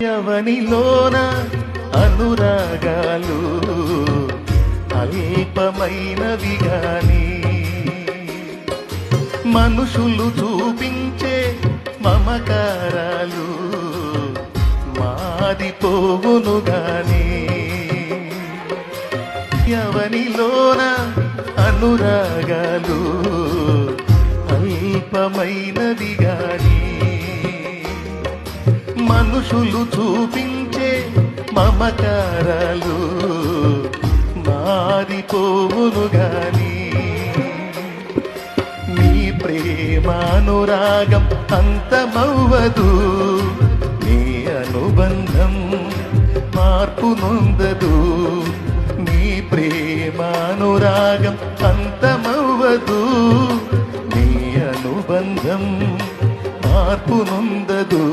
యవనిలోన అనురాగాలు అల్పమైనవి గాని మనుషులు చూపించే మమకారాలు మారిపోవును గాని. యవనిలోన అనురాగాలు అల్పమైనవి గాని మనుషులు చూపించే మమకారాలు మారిపోవును గాని నీ ప్రేమానురాగం అంతమవ్వదు నీ అనుబంధం మార్పు నొందదు నీ ప్రేమానురాగం అంతమవ్వదు నీ అనుబంధం మార్పు నొందదు.